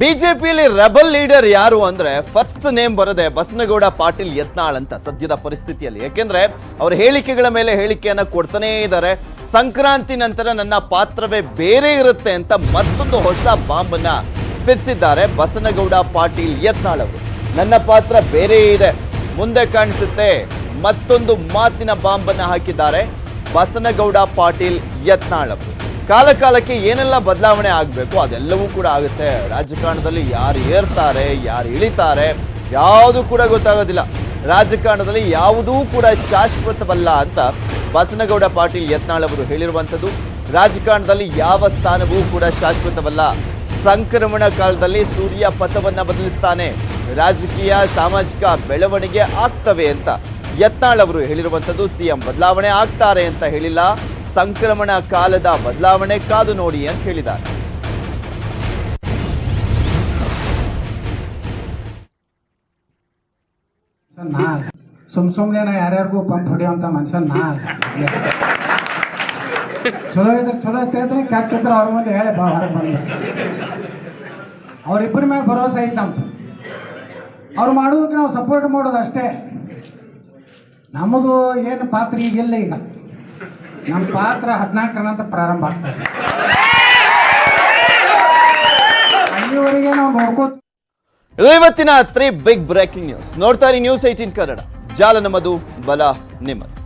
ಬಿಜೆಪಿಯಲ್ಲಿ rebel leader ಯಾರು ಅಂದ್ರೆ ಫಸ್ಟ್ ನೇಮ್ ಬರದೆ ಬಸನಗೌಡ ಪಾಟೀಲ್ ಯತ್ನಾಳ್ ಅಂತ ಸದ್ಯದ ಪರಿಸ್ಥಿತಿಯಲ್ಲಿ. ಯಾಕೆಂದ್ರೆ ಅವರ ಹೇಳಿಕೆಗಳ ಮೇಲೆ ಹೇಳಿಕೆಯನ್ನ ಕೊಡ್ತಾನೇ ಇದ್ದಾರೆ ಸಂಕ್ರಾಂತಿ ನಂತರ ನನ್ನ ಪಾತ್ರವೇ ಬೇರೆ ಇರುತ್ತೆ ಅಂತ ಮತ್ತೊಂದು ಹೊಸ ಬಾಂಬನ್ನ ಸಿಡಿಸಿದ್ದಾರೆ ಬಸನಗೌಡ ಪಾಟೀಲ್ ಯತ್ನಾಳ್ ಅವರು. ನನ್ನ ಪಾತ್ರ ಬೇರೆ ಇದೆ. ಮುಂದೆ ಕಾಣಿಸುತ್ತೆ ಮತ್ತೊಂದು ಮಾತಿನ ಬಾಂಬನ್ನ ಹಾಕಿದ್ದಾರೆ ಬಸನಗೌಡ ಪಾಟೀಲ್ ಯತ್ನಾಳ್ ಅವರು. ಕಾಲ ಕಾಲಕ್ಕೆ ಏನೆಲ್ಲ ಬದಲಾವಣೆ ಆಗಬೇಕು ಅದೆಲ್ಲವೂ ಕೂಡ ಆಗುತ್ತೆ. ರಾಜಕಾರಣದಲ್ಲಿ ಯಾರು ಏರ್ತಾರೆ, ಯಾರು ಇಳಿತಾರೆ, ಯಾವುದು ಕೂಡ ಗೊತ್ತಾಗೋದಿಲ್ಲ. ರಾಜಕಾರಣದಲ್ಲಿ ಯಾವುದೂ ಕೂಡ ಶಾಶ್ವತವಲ್ಲ ಅಂತ ಬಸನಗೌಡ ಪಾಟೀಲ್ ಯತ್ನಾಳ್ ಅವರು ಹೇಳಿರುವಂಥದ್ದು. ರಾಜಕಾರಣದಲ್ಲಿ ಯಾವ ಸ್ಥಾನವೂ ಕೂಡ ಶಾಶ್ವತವಲ್ಲ. ಸಂಕ್ರಮಣ ಕಾಲದಲ್ಲಿ ಸೂರ್ಯ ಪಥವನ್ನು ಬದಲಿಸ್ತಾನೆ. ರಾಜಕೀಯ, ಸಾಮಾಜಿಕ ಬೆಳವಣಿಗೆ ಆಗ್ತವೆ ಅಂತ ಯತ್ನಾಳ್ ಅವರು ಹೇಳಿರುವಂಥದ್ದು. ಸಿಎಂ ಬದಲಾವಣೆ ಆಗ್ತಾರೆ ಅಂತ ಹೇಳಿಲ್ಲ. ಸಂಕ್ರಮಣ ಕಾಲದ ಬದಲಾವಣೆ ಕಾದು ನೋಡಿ ಅಂತ ಹೇಳಿದ್ದಾರೆ. ಸುಮ್ ಸುಮ್ನೆ ಯಾರ್ಯಾರಿಗೂ ಪಂಪ್ ಹೊಡಿಯೋಂಥ ಮನುಷ್ಯ ನಾ. ಚಲೋ ಇದ್ರೆ ಚಲೋ ಐತೆ ಹೇಳ್ತೀನಿ ಕೆಟ್ಟ ಇದ್ರೆ ಅವ್ರ ಮುಂದೆ ಹೇಳಿ ಬಾ, ಹೊರಗೆ ಬಂದು. ಅವ್ರಿಬ್ಬರ ಮ್ಯಾಗ ಭರವಸೆ ಐತೆ ನಮ್ದು. ಅವ್ರು ಮಾಡೋದಕ್ಕೆ ನಾವು ಸಪೋರ್ಟ್ ಮಾಡೋದು ಅಷ್ಟೇ. ನಮ್ಮದು ಏನು ಪಾತ್ರ ಈಗಿಲ್ಲ ಈಗ. ನಮ್ಮ ಪಾತ್ರ ಹದಿನಾಲ್ಕರ ನಂತರ ಪ್ರಾರಂಭ ಆಗ್ತದೆ. ಅಲ್ಲಿವರೆಗೆ ನಾವು ನೋಡ್ಕೋತ ಇದು ಇವತ್ತಿನ ತ್ರೀ ಬಿಗ್ ಬ್ರೇಕಿಂಗ್ ನ್ಯೂಸ್. ನೋಡ್ತಾ ಇರಿ ನ್ಯೂಸ್ ಏಟೀನ್ ಕನ್ನಡ. ಜಾಲ ನಮ್ಮದು, ಬಲ ನಿಮ್ಮದು.